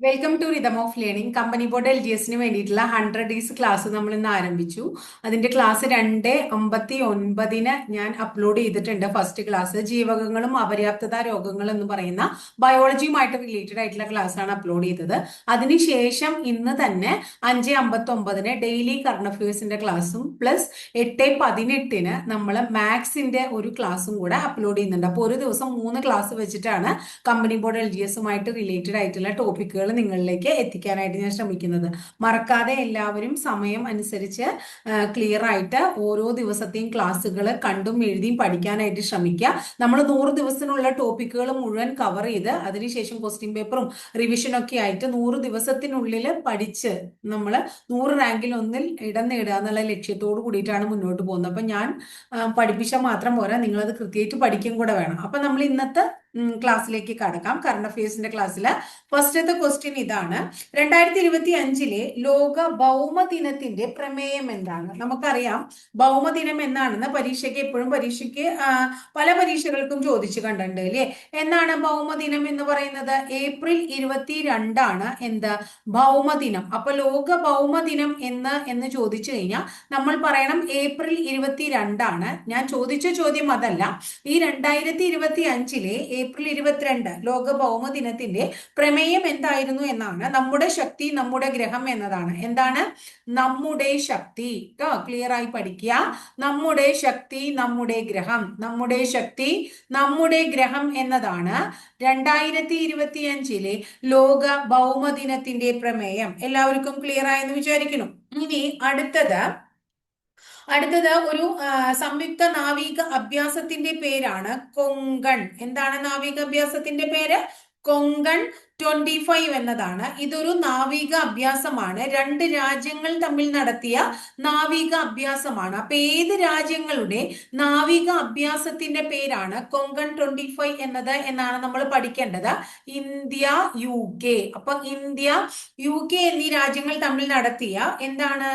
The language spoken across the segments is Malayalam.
Welcome to rhythm of learning company board L G എസിന് വേണ്ടിയിട്ടുള്ള ഹൺഡ്രഡ് ഡേയ്സ് ക്ലാസ് നമ്മൾ ഇന്ന് ആരംഭിച്ചു. അതിന്റെ ക്ലാസ് രണ്ട് അമ്പത്തി ഒൻപതിന് ഞാൻ അപ്ലോഡ് ചെയ്തിട്ടുണ്ട് ഫസ്റ്റ് ക്ലാസ് ജീവകങ്ങളും അപര്യാപ്തത രോഗങ്ങളും എന്ന് പറയുന്ന ബയോളജിയുമായിട്ട് റിലേറ്റഡ് ആയിട്ടുള്ള ക്ലാസ് ആണ് അപ്ലോഡ് ചെയ്തത്. അതിനുശേഷം ഇന്ന് തന്നെ അഞ്ച് അമ്പത്തി ഒമ്പതിന് ഡെയിലി കറണ്ട് അഫയേഴ്സിന്റെ ക്ലാസ്സും പ്ലസ് എട്ട് പതിനെട്ടിന് നമ്മൾ മാത്സിന്റെ ഒരു ക്ലാസ്സും കൂടെ അപ്ലോഡ് ചെയ്യുന്നുണ്ട്. അപ്പോൾ ഒരു ദിവസം മൂന്ന് ക്ലാസ് വെച്ചിട്ടാണ് കമ്പനി ബോർഡ് എൽ ജി എസുമായിട്ട് റിലേറ്റഡ് ആയിട്ടുള്ള ടോപ്പിക്കുകൾ നിങ്ങളിലേക്ക് എത്തിക്കാനായിട്ട് ഞാൻ ശ്രമിക്കുന്നത്. മറക്കാതെ എല്ലാവരും സമയം അനുസരിച്ച് ക്ലിയർ ആയിട്ട് ഓരോ ദിവസത്തെയും ക്ലാസ്സുകൾ കണ്ടും എഴുതിയും പഠിക്കാനായിട്ട് ശ്രമിക്കുക. നമ്മൾ നൂറ് ദിവസത്തിനുള്ള ടോപ്പിക്കുകൾ മുഴുവൻ കവർ ചെയ്ത് അതിനുശേഷം ക്വസ്റ്റ്യൻ പേപ്പറും റിവിഷനൊക്കെ ആയിട്ട് നൂറ് ദിവസത്തിനുള്ളിൽ പഠിച്ച് നമ്മൾ നൂറ് റാങ്കിൽ ഒന്നിൽ ഇടം നേടുക എന്നുള്ള ലക്ഷ്യത്തോട് കൂടിയിട്ടാണ് മുന്നോട്ട് പോകുന്നത്. അപ്പം ഞാൻ പഠിപ്പിച്ചാൽ മാത്രം പോരാ നിങ്ങളത് കൃത്യമായിട്ട് പഠിക്കും കൂടെ വേണം. അപ്പം നമ്മൾ ഇന്നത്തെ ക്ലാസ്സിലേക്ക് കടക്കാം. കറണ്ട് അഫയേഴ്സിന്റെ ക്ലാസ്സിൽ ഫസ്റ്റത്തെ ക്വസ്റ്റ്യൻ ഇതാണ് രണ്ടായിരത്തി ഇരുപത്തി അഞ്ചിലെ ലോക ഭൗമദിനത്തിന്റെ പ്രമേയം എന്താണ്? നമുക്കറിയാം. ഭൗമദിനം എന്നാണെന്ന് പരീക്ഷയ്ക്ക് എപ്പോഴും പരീക്ഷയ്ക്ക് പല പരീക്ഷകൾക്കും ചോദിച്ചു കണ്ടിട്ടുണ്ട് അല്ലേ? എന്നാണ് ഭൗമദിനം എന്ന് പറയുന്നത്? ഏപ്രിൽ ഇരുപത്തി രണ്ടാണ് എന്ത് ഭൗമദിനം അപ്പൊ ലോക ഭൗമദിനം എന്ന് എന്ന് ചോദിച്ചു കഴിഞ്ഞാൽ നമ്മൾ പറയണം ഏപ്രിൽ ഇരുപത്തി രണ്ടാണ് ഞാൻ ചോദിച്ച ചോദ്യം അതല്ല. ഈ രണ്ടായിരത്തി ഇരുപത്തി അഞ്ചിലെ ഏപ്രിൽ ഇരുപത്തിരണ്ട് ലോക ഭൗമ ദിനത്തിന്റെ പ്രമേയം എന്തായിരുന്നു എന്നാണ് നമ്മുടെ ശക്തി നമ്മുടെ ഗ്രഹം എന്നതാണ്. എന്താണ്? നമ്മുടെ ശക്തി. കേട്ടോ ക്ലിയർ ആയി പഠിക്കുക. നമ്മുടെ ശക്തി നമ്മുടെ ഗ്രഹം. നമ്മുടെ ശക്തി നമ്മുടെ ഗ്രഹം എന്നതാണ് രണ്ടായിരത്തി ഇരുപത്തി അഞ്ചിലെ ലോക ഭൗമ ദിനത്തിന്റെ പ്രമേയം. എല്ലാവർക്കും ക്ലിയർ ആയെന്ന് വിചാരിക്കുന്നു. ഇനി അടുത്തത് അടുത്തത് ഒരു സംയുക്ത നാവിക അഭ്യാസത്തിന്റെ പേരാണ് കൊങ്കൺ. എന്താണ് നാവിക അഭ്യാസത്തിന്റെ പേര്? കൊങ്കൺ ട്വന്റി ഫൈവ് എന്നതാണ്. ഇതൊരു നാവിക അഭ്യാസമാണ്. രണ്ട് രാജ്യങ്ങൾ തമ്മിൽ നടത്തിയ നാവിക അഭ്യാസമാണ്. അപ്പൊ ഏത് രാജ്യങ്ങളുടെ നാവിക അഭ്യാസത്തിന്റെ പേരാണ് കൊങ്കൺ ട്വന്റി ഫൈവ് എന്നത് എന്നാണ് നമ്മൾ പഠിക്കേണ്ടത്? India U K. അപ്പൊ ഇന്ത്യ യു കെ എന്നീ രാജ്യങ്ങൾ തമ്മിൽ നടത്തിയ എന്താണ്?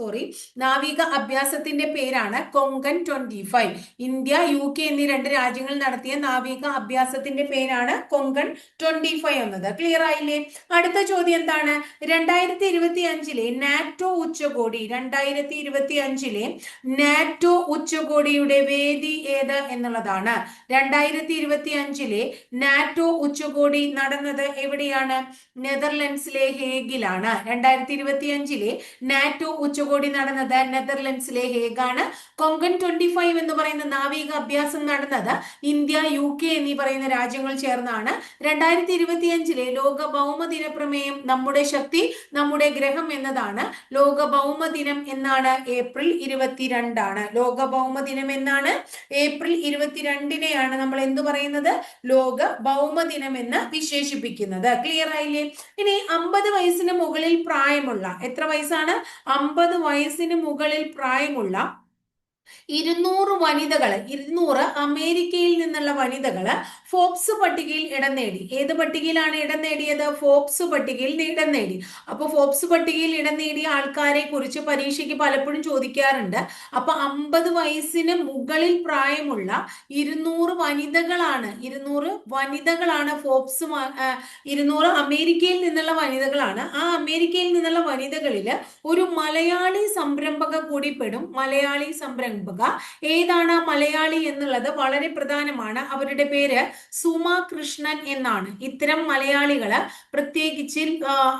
സോറി നാവിക അഭ്യാസത്തിന്റെ പേരാണ് Konkan twenty five India U K എന്നീ രണ്ട് രാജ്യങ്ങൾ നടത്തിയ നാവിക അഭ്യാസത്തിന്റെ പേരാണ് കൊങ്കൺ ട്വന്റി ഫൈവ് എന്നത്. ക്ലിയർ ആയില്ലേ? അടുത്ത ചോദ്യം എന്താണ്? രണ്ടായിരത്തി ഇരുപത്തി അഞ്ചിലെ നാറ്റോ ഉച്ചകോടി രണ്ടായിരത്തി ഇരുപത്തി അഞ്ചിലെ നാറ്റോ ഉച്ചകോടിയുടെ വേദി ഏത് എന്നുള്ളതാണ്. രണ്ടായിരത്തി ഇരുപത്തി അഞ്ചിലെ നാറ്റോ ഉച്ചകോടി നടന്നത് എവിടെയാണ്? നെതർലൻഡ്സിലെ ഹേഗിലാണ്. രണ്ടായിരത്തി ഇരുപത്തി അഞ്ചിലെ നാറ്റോ ഉച്ച ഉച്ചകോടി നടന്നത് നെതർലൻഡ്സിലെ ഹേഗാണ്. കൊങ്കൺ ട്വന്റി ഫൈവ് എന്ന് പറയുന്ന നാവിക അഭ്യാസം നടന്നത് ഇന്ത്യ യു കെ എന്നീ പറയുന്ന രാജ്യങ്ങൾ ചേർന്നാണ്. രണ്ടായിരത്തി ഇരുപത്തി അഞ്ചിലെ ലോക ഭൗമദിന പ്രമേയം നമ്മുടെ ശക്തി നമ്മുടെ ഗ്രഹം എന്നതാണ്. ലോക ഭൗമദിനം എന്നാണ് ഏപ്രിൽ ഇരുപത്തിരണ്ടാണ്. ലോക ഭൗമദിനം എന്നാണ് ഏപ്രിൽ ഇരുപത്തിരണ്ടിനെയാണ് നമ്മൾ എന്തു പറയുന്നത്? ലോക ഭൗമദിനം എന്ന് വിശേഷിപ്പിക്കുന്നത്. ക്ലിയർ ആയില്ലേ? ഇനി അമ്പത് വയസ്സിന് മുകളിൽ പ്രായമുള്ള എത്ര വയസ്സാണ്? അമ്പത് മുപ്പത് വയസ്സിന് മുകളിൽ പ്രായമുള്ള ഇരുന്നൂറ് വനിതകൾ ഇരുന്നൂറ് അമേരിക്കയിൽ നിന്നുള്ള വനിതകൾ ഫോബ്സ് പട്ടികയിൽ ഇടം നേടി. ഏത് പട്ടികയിലാണ് ഇടം നേടിയത്? ഫോപ്സ് പട്ടികയിൽ ഇടം നേടി. അപ്പൊ ഫോപ്സ് പട്ടികയിൽ ഇടം നേടിയ ആൾക്കാരെ കുറിച്ച് പരീക്ഷയ്ക്ക് പലപ്പോഴും ചോദിക്കാറുണ്ട്. അപ്പൊ അമ്പത് വയസ്സിന് മുകളിൽ പ്രായമുള്ള ഇരുന്നൂറ് വനിതകളാണ് ഇരുന്നൂറ് വനിതകളാണ് ഫോപ്സ് ഇരുന്നൂറ് അമേരിക്കയിൽ നിന്നുള്ള വനിതകളാണ്. ആ അമേരിക്കയിൽ നിന്നുള്ള വനിതകളിൽ ഒരു മലയാളി സംരംഭക കൂടി പെടും. മലയാളി സംരംഭക. ഏതാണ് മലയാളി എന്നുള്ളത് വളരെ പ്രധാനമാണ്. അവരുടെ പേര് സുമ കൃഷ്ണൻ എന്നാണ്. ഇത്തരം മലയാളികൾ പ്രത്യേകിച്ച്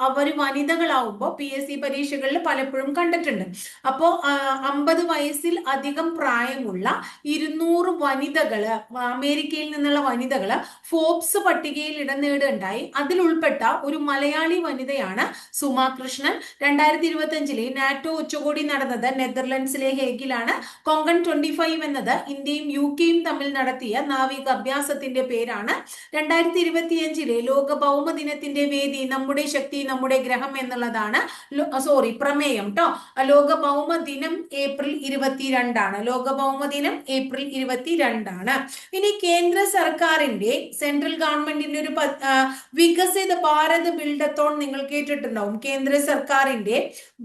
അവർ വനിതകളാവുമ്പോൾ പി എസ് സി പരീക്ഷകളിൽ പലപ്പോഴും കണ്ടിട്ടുണ്ട്. അപ്പോൾ അമ്പത് വയസ്സിൽ അധികം പ്രായമുള്ള ഇരുന്നൂറ് വനിതകൾ അമേരിക്കയിൽ നിന്നുള്ള വനിതകൾ ഫോബ്സ് പട്ടികയിൽ ഇടം നേടുകയുണ്ടായി. അതിൽ ഉൾപ്പെട്ട ഒരു മലയാളി വനിതയാണ് സുമ കൃഷ്ണൻ രണ്ടായിരത്തി ഇരുപത്തി അഞ്ചിലെ നാറ്റോ ഉച്ചകോടി നടന്നത് നെതർലൻഡ്സിലെ ഹേഗിലാണ്. കൊങ്കൺ ട്വന്റി ഫൈവ് എന്നത് ഇന്ത്യയും യു കെയും തമ്മിൽ നടത്തിയ നാവിക അഭ്യാസത്തിന്റെ പേരാണ്. രണ്ടായിരത്തി ഇരുപത്തിയഞ്ചിലെ ലോക ഭൗമ ദിനത്തിന്റെ വേദി നമ്മുടെ ശക്തി നമ്മുടെ ഗ്രഹം എന്നുള്ളതാണ്. സോറി പ്രമേയം കേട്ടോ ലോക ഭൗമ ദിനം ഏപ്രിൽ ഇരുപത്തിരണ്ടാണ്. ലോക ഭൗമ ദിനം ഏപ്രിൽ ഇരുപത്തിരണ്ടാണ്. ഇനി കേന്ദ്ര സർക്കാരിന്റെ സെൻട്രൽ ഗവൺമെന്റിന്റെ ഒരു വികസിത ഭാരത് ബിൽഡത്തോൺ നിങ്ങൾ കേട്ടിട്ടുണ്ടാവും. കേന്ദ്ര സർക്കാരിന്റെ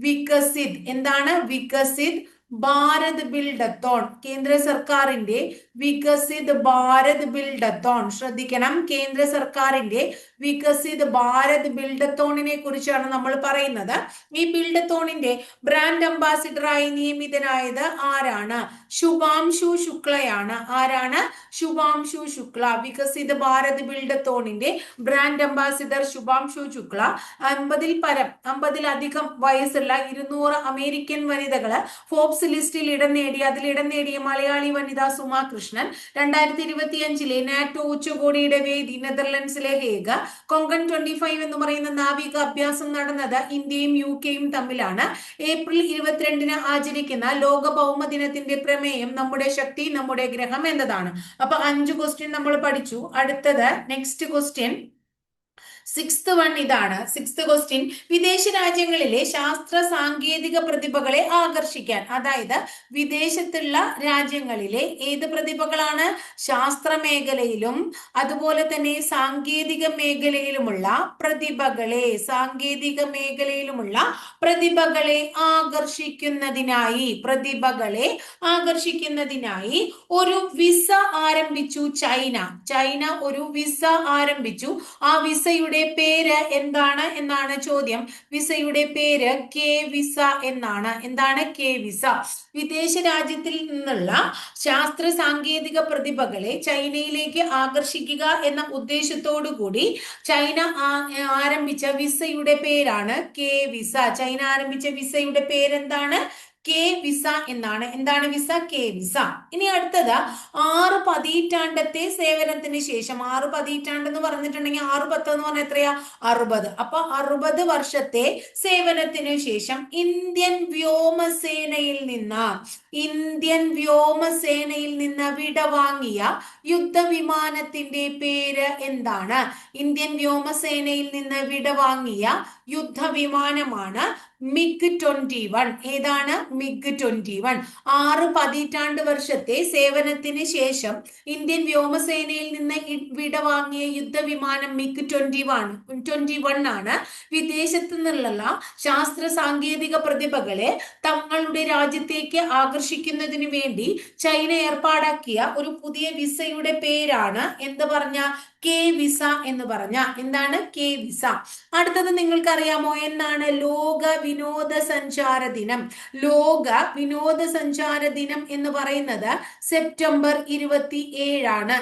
വികസിത് എന്താണ്? വികസിത് ഭാരത് ബിൽഡത്തോൺ കേന്ദ്ര സർക്കാരിന്റെ വികസിത് ഭാരത് ബിൽഡത്തോൺ ശ്രദ്ധിക്കണം. കേന്ദ്ര സർക്കാരിന്റെ വികസിത് ഭാരത് ബിൽഡത്തോണിനെ കുറിച്ചാണ് നമ്മൾ പറയുന്നത്. ഈ ബിൽഡത്തോണിന്റെ ബ്രാൻഡ് അംബാസിഡറായി നിയമിതനായത് ആരാണ്? ശുഭാംശു ശുക്ലയാണ്. ആരാണ്? ശുഭാംശു ശുക്ല. വികസിത ഭാരത് ബിൽഡത്തോണിന്റെ ബ്രാൻഡ് അംബാസിഡർ ശുഭാംശു ശുക്ല. അമ്പതിൽ പരം അമ്പതിലധികം വയസ്സുള്ള ഇരുന്നൂറ് അമേരിക്കൻ വനിതകൾ ഫോബ്സ് ലിസ്റ്റിൽ ഇടം നേടി. അതിൽ ഇടം നേടിയ മലയാളി വനിത സുമ കൃഷ്ണൻ. രണ്ടായിരത്തി ഇരുപത്തി അഞ്ചിലെ നാറ്റോ ഉച്ചകോടിയുടെ വേദി നെതർലൻഡ്സിലെ ഹേഗ. കൊങ്കൺ ട്വന്റി ഫൈവ് എന്ന് പറയുന്ന നാവിക അഭ്യാസം നടന്നത് ഇന്ത്യയും യു കെയും തമ്മിലാണ്. ഏപ്രിൽ ഇരുപത്തിരണ്ടിന് ആചരിക്കുന്ന ലോക ഭൗമ ദിനത്തിന്റെ പ്രമേയം നമ്മുടെ ശക്തി നമ്മുടെ ഗ്രഹം എന്നതാണ്. അപ്പൊ അഞ്ച് ക്വസ്റ്റ്യൻ നമ്മൾ പഠിച്ചു. അടുത്തത് നെക്സ്റ്റ് ക്വസ്റ്റ്യൻ സിക്സ്ത് വൺ ഇതാണ്. സിക്സ്ത് ക്വസ്റ്റ്യൻ വിദേശ രാജ്യങ്ങളിലെ ശാസ്ത്ര സാങ്കേതിക പ്രതിഭകളെ ആകർഷിക്കാൻ അതായത് വിദേശത്തുള്ള രാജ്യങ്ങളിലെ ഏത് പ്രതിഭകളാണ്? ശാസ്ത്ര മേഖലയിലും അതുപോലെ തന്നെ സാങ്കേതിക മേഖലയിലുമുള്ള പ്രതിഭകളെ സാങ്കേതിക മേഖലയിലുമുള്ള പ്രതിഭകളെ ആകർഷിക്കുന്നതിനായി പ്രതിഭകളെ ആകർഷിക്കുന്നതിനായി ഒരു വിസ ആരംഭിച്ചു ചൈന. ചൈന ഒരു വിസ ആരംഭിച്ചു. ആ വിസയുടെ പേര് എന്താണ് എന്നാണ് ചോദ്യം. വിസയുടെ പേര് കെ വിസ എന്നാണ്. എന്താണ് കെ വിസ? വിദേശ രാജ്യത്തിൽ നിന്നുള്ള ശാസ്ത്ര സാങ്കേതിക പ്രതിഭകളെ ചൈനയിലേക്ക് ആകർഷിക്കുക എന്ന ഉദ്ദേശത്തോടു കൂടി ചൈന ആരംഭിച്ച വിസയുടെ പേരാണ് കെ വിസ. ചൈന ആരംഭിച്ച വിസയുടെ പേരെന്താണ്? കെ വിസ എന്നാണ്. എന്താണ് വിസ കെ വിസ ഇനി അടുത്തത് ആറ് പതിറ്റാണ്ടത്തെ സേവനത്തിന് ശേഷം ആറ് പതിറ്റാണ്ട് എന്ന് പറഞ്ഞിട്ടുണ്ടെങ്കിൽ ആറ് പത്ത് എന്ന് പറഞ്ഞാൽ എത്രയാ? അറുപത്. അപ്പൊ അറുപത് വർഷത്തെ സേവനത്തിന് ശേഷം ഇന്ത്യൻ വ്യോമസേനയിൽ നിന്ന് ഇന്ത്യൻ വ്യോമസേനയിൽ നിന്ന് വിടവാങ്ങിയ യുദ്ധവിമാനത്തിന്റെ പേര് എന്താണ്? ഇന്ത്യൻ വ്യോമസേനയിൽ നിന്ന് വിടവാങ്ങിയ യുദ്ധവിമാനമാണ് മിഗ് ട്വന്റി വൺ. ഏതാണ്? MiG twenty one. ആറ് പതിറ്റാണ്ട് വർഷത്തെ സേവനത്തിന് ശേഷം ഇന്ത്യൻ വ്യോമസേനയിൽ നിന്ന് വിട വിടവാങ്ങിയ യുദ്ധവിമാനം MiG twenty one. Twenty one ആണ് വിദേശത്ത് നിന്നുള്ള ശാസ്ത്ര സാങ്കേതിക പ്രതിഭകളെ തങ്ങളുടെ രാജ്യത്തേക്ക് ആകർഷിക്കുന്നതിന് വേണ്ടി ചൈന ഏർപ്പാടാക്കിയ ഒരു പുതിയ വിസയുടെ പേരാണ്. എന്ത് പറഞ്ഞ? കെ വിസ എന്ന് പറഞ്ഞ എന്താണ്? K visa. അടുത്തത് നിങ്ങൾക്കറിയാമോ? എന്നാണ് ലോക വിനോദസഞ്ചാര ദിനം. ലോക വിനോദസഞ്ചാര ദിനം എന്ന് പറയുന്നത് സെപ്റ്റംബർ ഇരുപത്തി ഏഴാണ്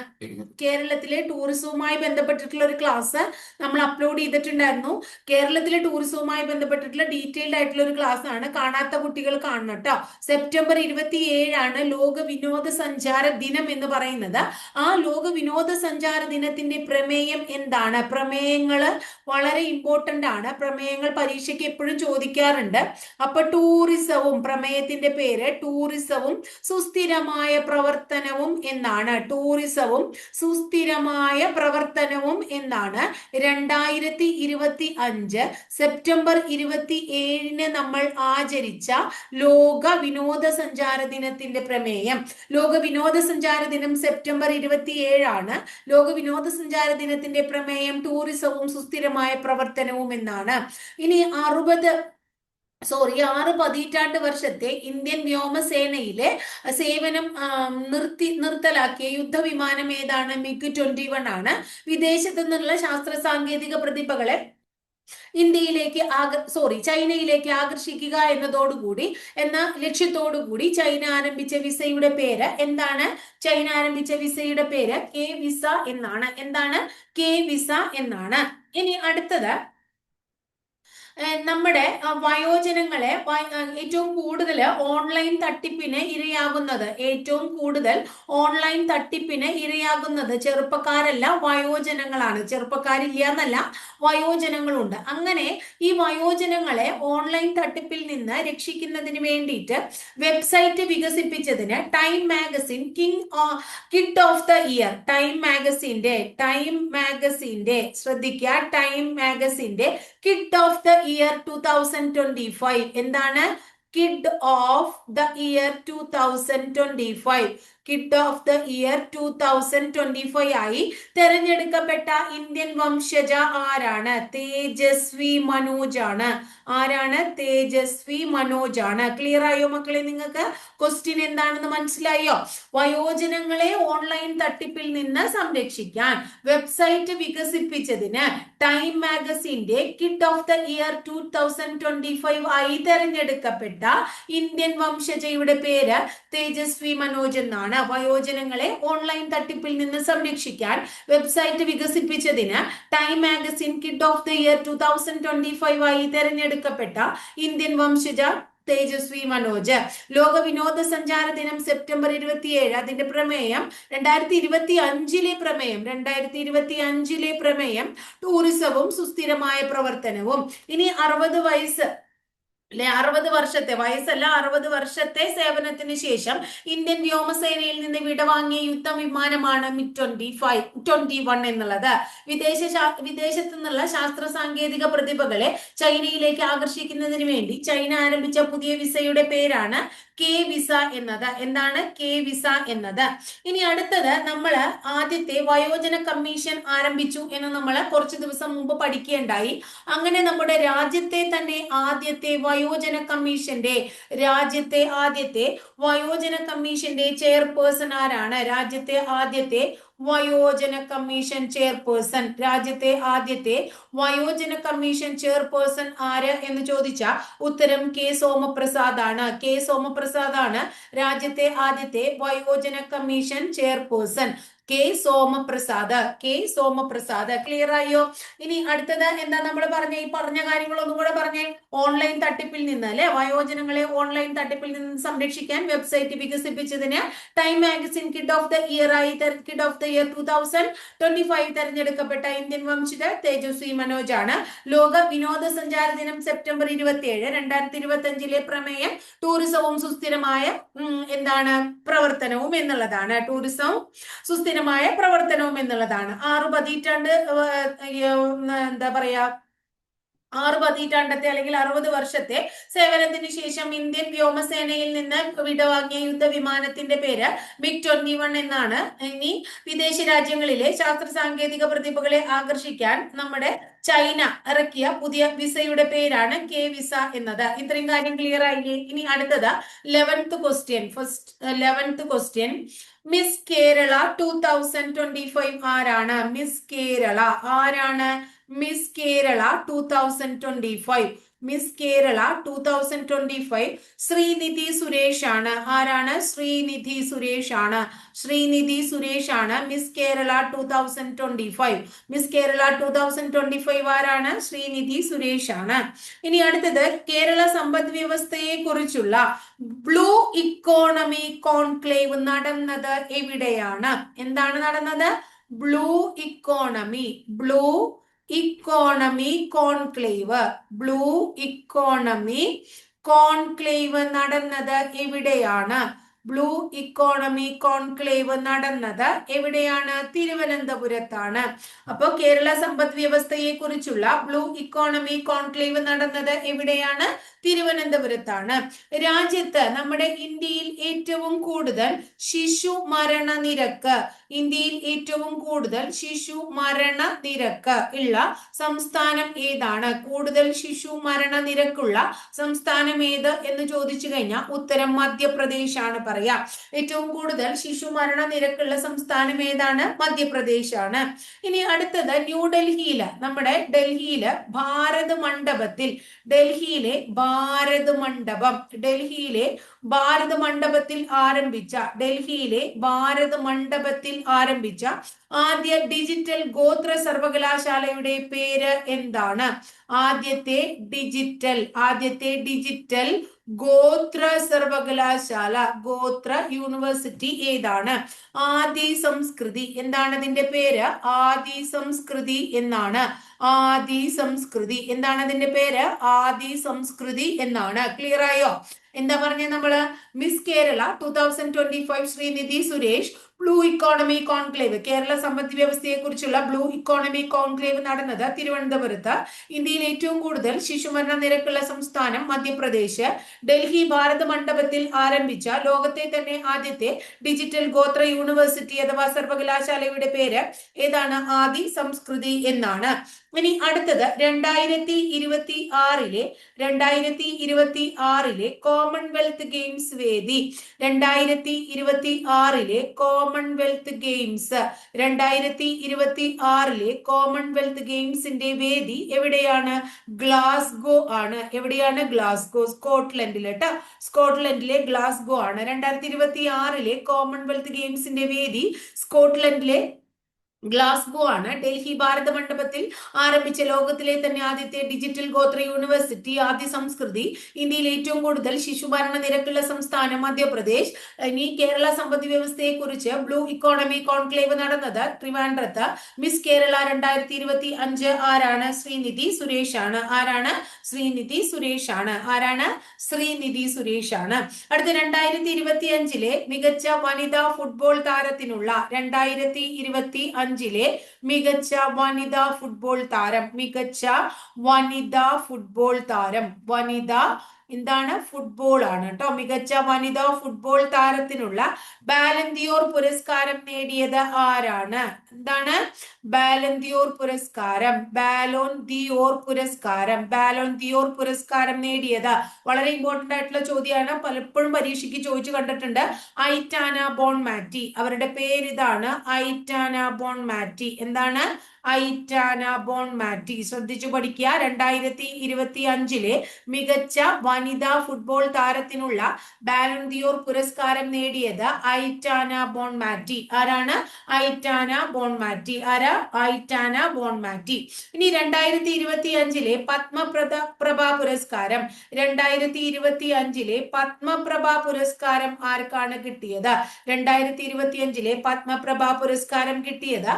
കേരളത്തിലെ ടൂറിസവുമായി ബന്ധപ്പെട്ടിട്ടുള്ള ഒരു ക്ലാസ് നമ്മൾ അപ്ലോഡ് ചെയ്തിട്ടുണ്ടായിരുന്നു. കേരളത്തിലെ ടൂറിസവുമായി ബന്ധപ്പെട്ടിട്ടുള്ള ഡീറ്റെയിൽഡ് ആയിട്ടുള്ള ഒരു ക്ലാസ് ആണ്. കാണാത്ത കുട്ടികൾ കാണണം കേട്ടോ. സെപ്റ്റംബർ ഇരുപത്തി ഏഴാണ് ലോക വിനോദസഞ്ചാര ദിനം എന്ന് പറയുന്നത്. ആ ലോക വിനോദസഞ്ചാര ദിനത്തിന്റെ പ്രമേയം എന്താണ്? പ്രമേയങ്ങൾ വളരെ ഇമ്പോർട്ടന്റ് ആണ്. പ്രമേയങ്ങൾ പരീക്ഷയ്ക്ക് എപ്പോഴും ചോദിക്കാറുണ്ട്. അപ്പൊ ടൂറിസവും പ്രമേയത്തിന്റെ പേര് ടൂറിസവും സുസ്ഥിരമായ പ്രവർത്തനവും എന്നാണ്. ടൂറിസവും സുസ്ഥിരമായ പ്രവർത്തനവും എന്നാണ്. രണ്ടായിരത്തി ഇരുപത്തി അഞ്ച് സെപ്റ്റംബർ ഇരുപത്തി ഏഴിന് നമ്മൾ ആചരിച്ച ലോക വിനോദസഞ്ചാര ദിനത്തിന്റെ പ്രമേയം. ലോക വിനോദസഞ്ചാര ദിനം സെപ്റ്റംബർ ഇരുപത്തി ഏഴാണ് ലോക വിനോദസഞ്ചാര ദിനത്തിന്റെ പ്രമേയം ടൂറിസവും സുസ്ഥിരമായ പ്രവർത്തനവും എന്നാണ്. ഇനി അറുപത് സോറി ആറ് പതിറ്റാണ്ട് വർഷത്തെ ഇന്ത്യൻ വ്യോമസേനയിലെ സേവനം നിർത്തി നിർത്തലാക്കിയ യുദ്ധവിമാനം ഏതാണ്? മിഗ് ട്വന്റി വൺ ആണ്. വിദേശത്തു നിന്നുള്ള ശാസ്ത്ര സാങ്കേതിക പ്രതിഭകളെ ഇന്ത്യയിലേക്ക് ആക സോറി ചൈനയിലേക്ക് ആകർഷിക്കുക എന്നതോടുകൂടി എന്ന ലക്ഷ്യത്തോടുകൂടി ചൈന ആരംഭിച്ച വിസയുടെ പേര് എന്താണ്? ചൈന ആരംഭിച്ച വിസയുടെ പേര് കെ വിസ എന്നാണ്. എന്താണ്? കെ വിസ എന്നാണ്. ഇനി അടുത്തത് നമ്മുടെ വയോജനങ്ങളെ ഏറ്റവും കൂടുതൽ ഓൺലൈൻ തട്ടിപ്പിന് ഇരയാകുന്നത് ഏറ്റവും കൂടുതൽ ഓൺലൈൻ തട്ടിപ്പിന് ഇരയാകുന്നത് ചെറുപ്പക്കാരല്ല വയോജനങ്ങളാണ്. ചെറുപ്പക്കാരില്ല എന്നല്ല വയോജനങ്ങളുണ്ട്. അങ്ങനെ ഈ വയോജനങ്ങളെ ഓൺലൈൻ തട്ടിപ്പിൽ നിന്ന് രക്ഷിക്കുന്നതിന് വേണ്ടിയിട്ട് website വികസിപ്പിച്ചതിന് Time magazine king kid of the year Time മാഗസിന്റെ Time മാഗസിന്റെ ശ്രദ്ധിക്കുക Time മാഗസിന്റെ kid of the year two thousand twenty five എന്താണ്? Kid of the year two thousand twenty five kid of the year two thousand twenty five ആയി തെരഞ്ഞെടുക്കപ്പെട്ട ഇന്ത്യൻ വംശജ ആരാണ്? തേജസ്വി മനോജ് ആണ്. ആരാണ്? തേജസ്വി മനോജ് ആണ്. ക്ലിയർ ആയോ മക്കളെ നിങ്ങൾക്ക്? ക്വസ്റ്റ്യൻ എന്താണെന്ന് മനസ്സിലായോ? വയോജനങ്ങളെ ഓൺലൈൻ തട്ടിപ്പിൽ നിന്ന് സംരക്ഷിക്കാൻ വെബ്സൈറ്റ് വികസിപ്പിച്ചതിന് Time മാഗസിന്റെ kid of the year two thousand twenty five ആയി തെരഞ്ഞെടുക്കപ്പെട്ട ഇന്ത്യൻ വംശജയുടെ പേര് തേജസ്വി മനോജ് എന്നാണ്. വയോജനങ്ങളെ ഓൺലൈൻ തട്ടിപ്പിൽ നിന്ന് സംരക്ഷിക്കാൻ website വികസിപ്പിച്ചതിന് Time magazine kid of the year two thousand twenty five ആയി തെരഞ്ഞെടുക്കപ്പെട്ട ഇന്ത്യൻ വംശജ തേജസ്വി മനോജ്. ലോക വിനോദസഞ്ചാര ദിനം സെപ്റ്റംബർ ഇരുപത്തിയേഴ്. അതിന്റെ പ്രമേയം രണ്ടായിരത്തി ഇരുപത്തി അഞ്ചിലെ പ്രമേയം. രണ്ടായിരത്തി ഇരുപത്തി അഞ്ചിലെ പ്രമേയം ടൂറിസവും സുസ്ഥിരമായ പ്രവർത്തനവും. ഇനി അറുപത് വയസ്സ് അല്ലെ അറുപത് വർഷത്തെ വയസ്സല്ല അറുപത് വർഷത്തെ സേവനത്തിന് ശേഷം ഇന്ത്യൻ വ്യോമസേനയിൽ നിന്ന് വിടവാങ്ങിയ യുദ്ധ വിമാനമാണ് MiG twenty five twenty one എന്നുള്ളത്. വിദേശ വിദേശത്ത് നിന്നുള്ള ശാസ്ത്ര സാങ്കേതിക പ്രതിഭകളെ ചൈനയിലേക്ക് ആകർഷിക്കുന്നതിന് വേണ്ടി ചൈന ആരംഭിച്ച പുതിയ വിസയുടെ പേരാണ് കെ വിസ എന്നത്. എന്താണ് കെ വിസ എന്നത്? ഇനി അടുത്തത് നമ്മൾ ആദ്യത്തെ വയോജന കമ്മീഷൻ ആരംഭിച്ചു എന്ന് നമ്മൾ കുറച്ച് ദിവസം മുമ്പ് പഠിക്കേണ്ടായി. അങ്ങനെ നമ്മുടെ രാജ്യത്തെ തന്നെ ആദ്യത്തെ വയോജന കമ്മീഷന്റെ രാജ്യത്തെ ആദ്യത്തെ വയോജന കമ്മീഷന്റെ ചെയർപേഴ്സൺ ആരാണ്? രാജ്യത്തെ ആദ്യത്തെ വയോജന കമ്മീഷൻ ചെയർപേഴ്സൺ. രാജ്യത്തെ ആദ്യത്തെ വയോജന കമ്മീഷൻ ചെയർപേഴ്സൺ ആര് എന്ന് ചോദിച്ച ഉത്തരം കെ സോമപ്രസാദ് ആണ് കെ സോമപ്രസാദ് ആണ് രാജ്യത്തെ ആദ്യത്തെ വയോജന commission chairperson. K Somaprasad K Somaprasad clear ആയോ? ഇനി അടുത്തത് എന്താ നമ്മൾ പറഞ്ഞ? ഈ പറഞ്ഞ കാര്യങ്ങൾ ഒന്നും കൂടെ പറഞ്ഞേ. ഓൺലൈൻ തട്ടിപ്പിൽ നിന്ന് അല്ലെ? വയോജനങ്ങളെ ഓൺലൈൻ തട്ടിപ്പിൽ നിന്ന് സംരക്ഷിക്കാൻ website വികസിപ്പിച്ചതിന് Time magazine kid of the year ആയി kid of the year two thousand twenty five തെരഞ്ഞെടുക്കപ്പെട്ട ഇന്ത്യൻ വംശജ തേജസ്വി മനോജ് ആണ്. ലോക വിനോദസഞ്ചാര ദിനം സെപ്റ്റംബർ ഇരുപത്തിയേഴ് രണ്ടായിരത്തി ഇരുപത്തി അഞ്ചിലെ പ്രമേയം ടൂറിസവും സുസ്ഥിരമായ എന്താണ്? പ്രവർത്തനവും എന്നുള്ളതാണ്. ടൂറിസവും സുസ്ഥിരമായ പ്രവർത്തനവും എന്നുള്ളതാണ്. ആറ് പതിറ്റാണ്ട് എന്താ പറയാ ആറ് പതിറ്റാണ്ടത്തെ അല്ലെങ്കിൽ അറുപത് വർഷത്തെ സേവനത്തിന് ശേഷം ഇന്ത്യൻ വ്യോമസേനയിൽ നിന്ന് വിടവാങ്ങിയ യുദ്ധ വിമാനത്തിന്റെ പേര് മിഗ് ട്വന്റി വൺ എന്നാണ്. ഇനി വിദേശ രാജ്യങ്ങളിലെ ശാസ്ത്ര സാങ്കേതിക പ്രതിഭകളെ ആകർഷിക്കാൻ നമ്മുടെ ചൈന ഇറക്കിയ പുതിയ വിസയുടെ പേരാണ് കെ വിസ എന്നത്. ഇത്രയും കാര്യം ക്ലിയർ ആയില്ലേ? ഇനി അടുത്തത് eleventh question first eleventh question Miss Kerala two thousand twenty five ആരാണ്? മിസ് കേരള ആരാണ്? Miss Kerala two thousand twenty five Miss Kerala two thousand twenty five Srinidhi Suresh ആണ് ആരാണ്? ശ്രീനിധി സുരേഷ് ആണ് ശ്രീനിധി സുരേഷ് ആണ് Miss Kerala two thousand twenty five Miss Kerala two thousand twenty five ആരാണ്? ശ്രീനിധി സുരേഷ് ആണ് ഇനി അടുത്തത് കേരള സമ്പദ് വ്യവസ്ഥയെ കുറിച്ചുള്ള ബ്ലൂ ഇക്കോണമി കോൺക്ലേവ് നടന്നത് എവിടെയാണ്? എന്താണ് നടന്നത്? Blue economy. Blue economy conclave blue economy conclave നടന്നത് എവിടെയാണ് ബ്ലൂ ഇക്കോണമി കോൺക്ലേവ് നടന്നത് എവിടെയാണ്? തിരുവനന്തപുരത്താണ്. അപ്പോൾ കേരള സമ്പദ് വ്യവസ്ഥയെ കുറിച്ചുള്ള ബ്ലൂ ഇക്കോണമി കോൺക്ലേവ് നടന്നത് എവിടെയാണ്? തിരുവനന്തപുരത്താണ്. രാജ്യത്ത് നമ്മുടെ ഇന്ത്യയിൽ ഏറ്റവും കൂടുതൽ ശിശു മരണ നിരക്ക് ഇന്ത്യയിൽ ഏറ്റവും കൂടുതൽ ശിശു മരണ നിരക്ക് ഉള്ള സംസ്ഥാനം ഏതാണ്? കൂടുതൽ ശിശു മരണ നിരക്കുള്ള സംസ്ഥാനം ഏത് എന്ന് ചോദിച്ചു കഴിഞ്ഞാൽ ഉത്തരം മധ്യപ്രദേശ് ആണ് പറയാ. ഏറ്റവും കൂടുതൽ ശിശു മരണ നിരക്കുള്ള സംസ്ഥാനം ഏതാണ്? മധ്യപ്രദേശ് ആണ് ഇനി അടുത്തത് ന്യൂഡൽഹിയിൽ നമ്മുടെ ഡൽഹിയിൽ ഭാരത് മണ്ഡപത്തിൽ ഡൽഹിയിലെ ഭാരത് മണ്ഡപം ഡൽഹിയിലെ ഭാരത് മണ്ഡപത്തിൽ ആരംഭിച്ച ഡൽഹിയിലെ ഭാരത് മണ്ഡപത്തിൽ ആരംഭിച്ച ആദ്യ ഡിജിറ്റൽ ഗോത്ര സർവകലാശാലയുടെ പേര് എന്താണ്? ആദ്യത്തെ ഡിജിറ്റൽ ആദ്യത്തെ ഡിജിറ്റൽ ഗോത്ര സർവകലാശാല ഗോത്ര യൂണിവേഴ്സിറ്റി ഏതാണ്? ആദി സംസ്കൃതി എന്താണ് അതിന്റെ പേര്? ആദി സംസ്കൃതി എന്നാണ്. ആദി സംസ്കൃതി എന്താണ് അതിന്റെ പേര്? ആദി സംസ്കൃതി എന്നാണ്. ക്ലിയർ ആയോ? എന്താ പറഞ്ഞ നമ്മൾ? Miss Kerala two thousand twenty five Srinidhi Suresh blue economy conclave Kerala സമ്പദ് വ്യവസ്ഥയെ കുറിച്ചുള്ള ബ്ലൂ ഇക്കോണമി കോൺക്ലേവ് നടന്നത് തിരുവനന്തപുരത്ത്. ഇന്ത്യയിൽ ഏറ്റവും കൂടുതൽ ശിശുമരണ നിരക്കുള്ള സംസ്ഥാനം മധ്യപ്രദേശ്. ഡൽഹി ഭാരത് മണ്ഡപത്തിൽ ആരംഭിച്ച ലോകത്തെ തന്നെ ആദ്യത്തെ ഡിജിറ്റൽ ഗോത്ര യൂണിവേഴ്സിറ്റി അഥവാ സർവകലാശാലയുടെ പേര് ഏതാണ്? ആദി സംസ്കൃതി എന്നാണ്. ഇനി അടുത്തത് രണ്ടായിരത്തി ഇരുപത്തി ആറിലെ രണ്ടായിരത്തി ഇരുപത്തി ആറിലെ കോമൺവെൽത്ത് ഗെയിംസ് വേദി. രണ്ടായിരത്തി ഇരുപത്തി ആറിലെ കോമൺവെൽത്ത് ഗെയിംസ് രണ്ടായിരത്തി ഇരുപത്തി ആറിലെ കോമൺവെൽത്ത് ഗെയിംസിന്റെ വേദി എവിടെയാണ്? ഗ്ലാസ്ഗോ ആണ്. എവിടെയാണ് ഗ്ലാസ്ഗോ സ്കോട്ട്ലൻഡിൽ കേട്ടോ. സ്കോട്ട്ലൻഡിലെ ഗ്ലാസ്ഗോ ആണ്. രണ്ടായിരത്തി ഇരുപത്തി ആറിലെ കോമൺവെൽത്ത് ഗെയിംസിന്റെ വേദി സ്കോട്ട്ലൻഡിലെ ഗ്ലാസ്ഗോ ആണ്. ഡൽഹി ഭാരത മണ്ഡപത്തിൽ ആരംഭിച്ച ലോകത്തിലെ തന്നെ ആദ്യത്തെ ഡിജിറ്റൽ ഗോത്ര യൂണിവേഴ്സിറ്റി ആദ്യ സംസ്കൃതി ഇന്ത്യയിൽ ഏറ്റവും കൂടുതൽ ശിശുഭരണ നിരക്കുള്ള സംസ്ഥാനം മധ്യപ്രദേശ്. ഇനി കേരള സമ്പദ് വ്യവസ്ഥയെ കുറിച്ച് ബ്ലൂ ഇക്കോണമി കോൺക്ലേവ് നടന്നത് ട്രിവാൻഡ്രത്ത്. മിസ് കേരള രണ്ടായിരത്തി ഇരുപത്തി അഞ്ച് ആരാണ്? ശ്രീനിധി സുരേഷ് ആണ്. ആരാണ്? ശ്രീനിധി സുരേഷ് ആണ്. ആരാണ്? ശ്രീനിധി സുരേഷ് ആണ്. അടുത്ത രണ്ടായിരത്തി ഇരുപത്തി അഞ്ചിലെ മികച്ച വനിതാ ഫുട്ബോൾ താരത്തിനുള്ള രണ്ടായിരത്തി ഇരുപത്തി അഞ്ചിലെ മികച്ച വനിതാ ഫുട്ബോൾ താരം മികച്ച വനിതാ ഫുട്ബോൾ താരം വനിതാ എന്താണ്? ഫുട്ബോൾ ആണ് കേട്ടോ. മികച്ച വനിതാ ഫുട്ബോൾ താരത്തിനുള്ള ബാലന്തിയോർ പുരസ്കാരം നേടിയത് ആരാണ്? എന്താണ്? ബാലന്തിയോർ പുരസ്കാരം ബാലോൻ ദിയോർ പുരസ്കാരം ബാലോൻ ദിയോർ പുരസ്കാരം നേടിയത്. വളരെ ഇമ്പോർട്ടന്റ് ആയിട്ടുള്ള ചോദ്യമാണ്. പലപ്പോഴും പരീക്ഷയ്ക്ക് ചോദിച്ചു കണ്ടിട്ടുണ്ട്. ഐറ്റാന ബോൺ മാറ്റി അവരുടെ പേരിതാണ് ഐറ്റാന ബോൺ മാറ്റി എന്താണ്? ഐറ്റാന ബോൺ മാറ്റി. ശ്രദ്ധിച്ചു പഠിക്കുക. രണ്ടായിരത്തി ഇരുപത്തി അഞ്ചിലെ മികച്ച വനിതാ ഫുട്ബോൾ താരത്തിനുള്ള ബാലൻദിയോർ പുരസ്കാരം നേടിയത് ഐറ്റാന ബോൺ മാറ്റി. ആരാണ്? ഐറ്റാന ബോൺ മാറ്റി. ആരാ? ഐറ്റാന ബോൺ മാറ്റി. ഇനി രണ്ടായിരത്തി ഇരുപത്തി അഞ്ചിലെ പത്മപ്രഭ പ്രഭ പുരസ്കാരം. രണ്ടായിരത്തി ഇരുപത്തി അഞ്ചിലെ പത്മപ്രഭ പുരസ്കാരം ആർക്കാണ് കിട്ടിയത്? രണ്ടായിരത്തി ഇരുപത്തി അഞ്ചിലെ പത്മപ്രഭ പുരസ്കാരം കിട്ടിയത്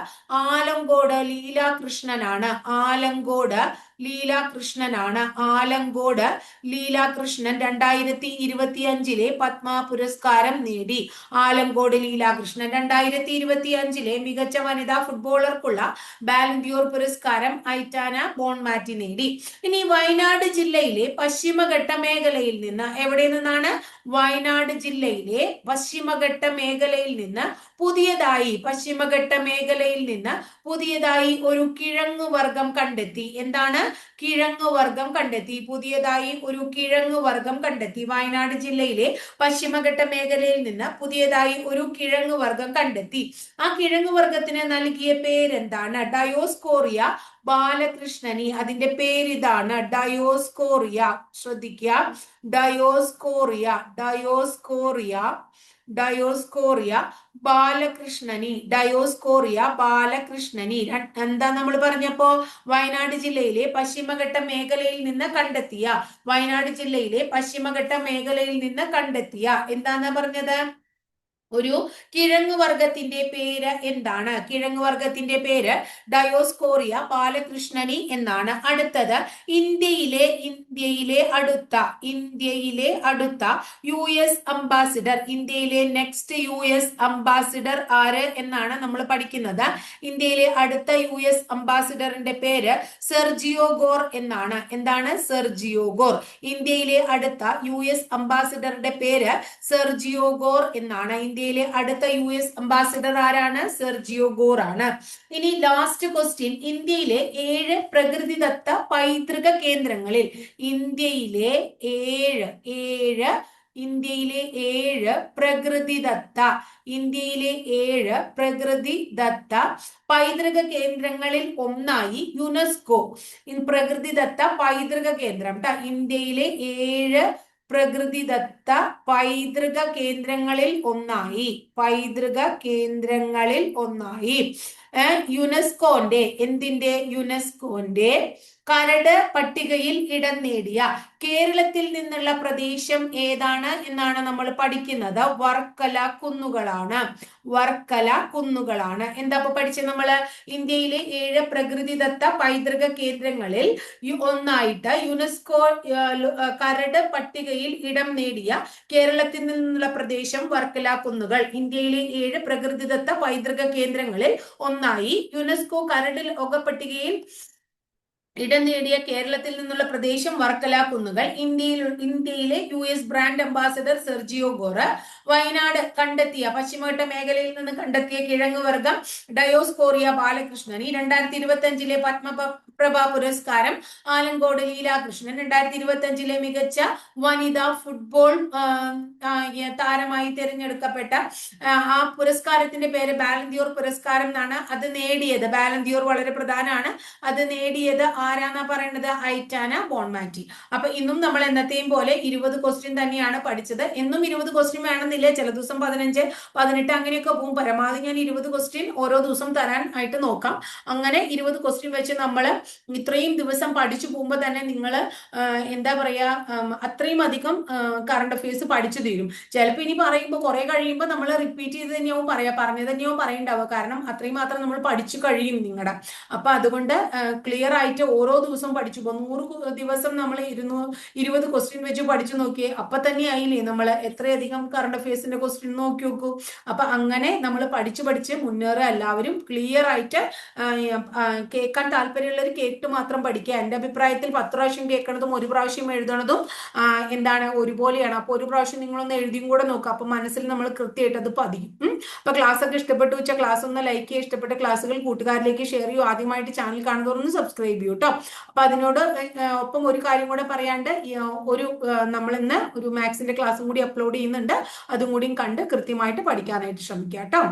ആലങ്കോട് ലീലാകൃഷ്ണനാണ്. ആലങ്കോട് ലീലാകൃഷ്ണനാണ്. ആലങ്കോട് ലീലാകൃഷ്ണൻ രണ്ടായിരത്തി ഇരുപത്തി അഞ്ചിലെ പത്മ പുരസ്കാരം നേടി. ആലങ്കോട് ലീലാകൃഷ്ണൻ രണ്ടായിരത്തി ഇരുപത്തി അഞ്ചിലെ മികച്ച വനിതാ ഫുട്ബോളർക്കുള്ള ബാലൻഡ്യൂർ പുരസ്കാരം ഐറ്റാന ബോൺമാറ്റി നേടി. ഇനി വയനാട് ജില്ലയിലെ പശ്ചിമഘട്ട മേഖലയിൽ നിന്ന് എവിടെ നിന്നാണ്? വയനാട് ജില്ലയിലെ പശ്ചിമഘട്ട മേഖലയിൽ നിന്ന് പുതിയതായി പശ്ചിമഘട്ട മേഖലയിൽ നിന്ന് പുതിയതായി ഒരു കിഴങ്ങു വർഗം കണ്ടെത്തി. എന്താണ്? കിഴങ്ങു വർഗം കണ്ടെത്തി. പുതിയതായി ഒരു കിഴങ്ങു വർഗം കണ്ടെത്തി. വയനാട് ജില്ലയിലെ പശ്ചിമഘട്ട മേഖലയിൽ നിന്ന് പുതിയതായി ഒരു കിഴങ്ങു വർഗം കണ്ടെത്തി. ആ കിഴങ്ങു വർഗത്തിന് നൽകിയ പേരെന്താണ്? Dioscorea balakrishnanii. അതിന്റെ പേരിതാണ് ഡയോസ്കോറിയ. ശ്രദ്ധിക്കുക Dioscorea. Dioscorea. Dioscorea balakrishnanii Dioscorea balakrishnanii. എന്താ നമ്മൾ പറഞ്ഞപ്പോ? വയനാട് ജില്ലയിലെ പശ്ചിമഘട്ട മേഖലയിൽ നിന്ന് കണ്ടെത്തിയ വയനാട് ജില്ലയിലെ പശ്ചിമഘട്ട മേഖലയിൽ നിന്ന് കണ്ടെത്തിയ എന്താന്നാ പറഞ്ഞത്? ഒരു കിഴങ്ങ് വർഗത്തിന്റെ പേര് എന്താണ്? കിഴങ്ങ് വർഗത്തിന്റെ പേര് ഡയോസ്കോറിയ ബാലകൃഷ്ണനി എന്നാണ്. അടുത്തത് ഇന്ത്യയിലെ ഇന്ത്യയിലെ അടുത്ത ഇന്ത്യയിലെ അടുത്ത യു എസ് അംബാസിഡർ. ഇന്ത്യയിലെ നെക്സ്റ്റ് യു എസ് അംബാസിഡർ ആര് എന്നാണ് നമ്മൾ പഠിക്കുന്നത്. ഇന്ത്യയിലെ അടുത്ത യു എസ് അംബാസിഡറിന്റെ പേര് സെർജിയോ ഗോർ എന്നാണ്. എന്താണ്? Sergio Gor. ഇന്ത്യയിലെ അടുത്ത യു എസ് അംബാസിഡറുടെ പേര് സെർജിയോ ഗോർ എന്നാണ്. ഇന്ത്യയിലെ അടുത്ത യു എസ് അംബാസിഡർ ആരാണ്? സെർജിയോ ഗോർ ആണ്. ഇനി ലാസ്റ്റ് ക്വസ്റ്റ്യൻ ഇന്ത്യയിലെ ഏഴ് പ്രകൃതിദത്ത പൈതൃക കേന്ദ്രങ്ങളിൽ ഇന്ത്യയിലെ ഏഴ് ഏഴ് ഇന്ത്യയിലെ ഏഴ് പ്രകൃതിദത്ത ഇന്ത്യയിലെ ഏഴ് പ്രകൃതിദത്ത പൈതൃക കേന്ദ്രങ്ങളിൽ ഒന്നായി യുനെസ്കോ. പ്രകൃതിദത്ത പൈതൃക കേന്ദ്രം ഇന്ത്യയിലെ ഏഴ് പ്രകൃതിദത്ത പൈതൃക കേന്ദ്രങ്ങളിൽ ഒന്നായി. പൈതൃക കേന്ദ്രങ്ങളിൽ ഒന്നായി. യുനെസ്കോന്റെ എന്തിന്റെ യുനെസ്കോന്റെ കരട് പട്ടികയിൽ ഇടം നേടിയ. കേരളത്തിൽ നിന്നുള്ള പ്രദേശം ഏതാണ് എന്നാണ് നമ്മൾ പഠിക്കുന്നത്. വർക്കല കുന്നുകളാണ്. വർക്കല കുന്നുകളാണ്. എന്താ ഇപ്പൊ പഠിച്ചത് നമ്മൾ ഇന്ത്യയിലെ ഏഴ് പ്രകൃതിദത്ത പൈതൃക കേന്ദ്രങ്ങളിൽ ഒന്നായിട്ട് യുനെസ്കോ കരട് പട്ടികയിൽ ഇടം നേടിയ കേരളത്തിൽ നിന്നുള്ള പ്രദേശം വർക്കല കുന്നുകൾ. ഇന്ത്യയിലെ ഏഴ് പ്രകൃതിദത്ത പൈതൃക കേന്ദ്രങ്ങളിൽ ഒന്നായി യുനെസ്കോ കരട് ലോക പട്ടികയിൽ ഇടം നേടിയ കേരളത്തിൽ നിന്നുള്ള പ്രദേശം വർക്കല കുന്നുകൾ ഇന്ത്യയിൽ ഇന്ത്യയിലെ U S brand ambassador Sergio Gora Wayanad കണ്ടെത്തിയ പശ്ചിമഘട്ട മേഖലയിൽ നിന്ന് കണ്ടെത്തിയ കിഴങ്ങ് വർഗം ഡയോസ്കോറിയ ബാലകൃഷ്ണൻ. ഈ രണ്ടായിരത്തി ഇരുപത്തി അഞ്ചിലെ പത്മപ്രഭ പുരസ്കാരം ആലങ്കോട് ലീലാകൃഷ്ണൻ. രണ്ടായിരത്തി ഇരുപത്തി അഞ്ചിലെ മികച്ച വനിതാ ഫുട്ബോൾ താരമായി തിരഞ്ഞെടുക്കപ്പെട്ട ആ, പുരസ്കാരത്തിന്റെ പേര് ബാലന്തിയോർ പുരസ്കാരം എന്നാണ് അത് നേടിയത്. ബാലന്തിയോർ വളരെ പ്രധാനമാണ്. അത് നേടിയത് ആരാന്നാ പറയുന്നത് ഐറ്റാന ബോൺമാറ്റി. അപ്പൊ ഇന്നും നമ്മൾ എന്നത്തെയും പോലെ ഇരുപത് ക്വസ്റ്റ്യൻ തന്നെയാണ് പഠിച്ചത്. എന്നും ഇരുപത് ക്വസ്റ്റ്യൻ വേണമെന്നില്ല. ചില ദിവസം പതിനഞ്ച് പതിനെട്ട് അങ്ങനെയൊക്കെ പോകും പരമാവധി ഞാൻ ഇരുപത് ക്വസ്റ്റ്യൻ ഓരോ ദിവസം തരാൻ ആയിട്ട് നോക്കാം. അങ്ങനെ ഇരുപത് ക്വസ്റ്റ്യൻ വെച്ച് നമ്മൾ ഇത്രയും ദിവസം പഠിച്ചു പോകുമ്പോൾ തന്നെ നിങ്ങൾ എന്താ പറയാ അത്രയും അധികം കറണ്ട് അഫയേഴ്സ് പഠിച്ചു തീരും. ചിലപ്പോൾ ഇനി പറയുമ്പോൾ കുറെ കഴിയുമ്പോൾ നമ്മൾ റിപ്പീറ്റ് ചെയ്ത് തന്നെയാവും പറയാ പറഞ്ഞു തന്നെയാവും പറയണ്ടാവുക. കാരണം അത്രയും മാത്രം നമ്മൾ പഠിച്ചു കഴിയും നിങ്ങളുടെ അപ്പൊ അതുകൊണ്ട് ക്ലിയർ ആയിട്ട് ഓരോ ദിവസവും പഠിച്ചു പോകും. നൂറ് ദിവസം നമ്മൾ ഇരുന്നൂ ഇരുപത് ക്വസ്റ്റ്യൻ വെച്ച് പഠിച്ചു നോക്കിയേ അപ്പൊ തന്നെ ആയില്ലേ നമ്മൾ എത്രയധികം കറണ്ട് അഫയേഴ്സിന്റെ ക്വസ്റ്റ്യൻ നോക്കി നോക്കൂ. അപ്പൊ അങ്ങനെ നമ്മൾ പഠിച്ചു പഠിച്ച് മുന്നേറുക. എല്ലാവരും ക്ലിയർ ആയിട്ട് കേൾക്കാൻ താല്പര്യമുള്ളവർ കേട്ട് മാത്രം പഠിക്കുക. എന്റെ അഭിപ്രായത്തിൽ പത്ത് പ്രാവശ്യം കേൾക്കണതും ഒരു പ്രാവശ്യം എഴുതണതും എന്താണ് ഒരുപോലെയാണ്. അപ്പൊ ഒരു പ്രാവശ്യം നിങ്ങളൊന്ന് എഴുതിയും കൂടെ നോക്കുക അപ്പൊ മനസ്സിൽ നമ്മൾ കൃത്യമായിട്ട് അത് പതിയും. അപ്പൊ ക്ലാസ് ഒക്കെ ഇഷ്ടപ്പെട്ടു വെച്ചാൽ ക്ലാസ് ഒന്ന് ലൈക്ക് ചെയ്യുക. ഇഷ്ടപ്പെട്ട ക്ലാസ്സുകൾ കൂട്ടുകാരിലേക്ക് ഷെയർ ചെയ്യൂ ആദ്യമായിട്ട് ചാനൽ കാണുന്നവർ ഒന്ന് സബ്സ്ക്രൈബ് ചെയ്യൂ കേട്ടോ അപ്പൊ അതിനോട് ഒപ്പം ഒരു കാര്യം കൂടെ പറയാണ്ട് ഒരു നമ്മൾ ഇന്ന് ഒരു മാത്സിന്റെ ക്ലാസ്സും കൂടി അപ്ലോഡ് ചെയ്യുന്നുണ്ട്. അതും കൂടിയും കണ്ട് കൃത്യമായിട്ട് പഠിക്കാനായിട്ട് ശ്രമിക്കുക കേട്ടോ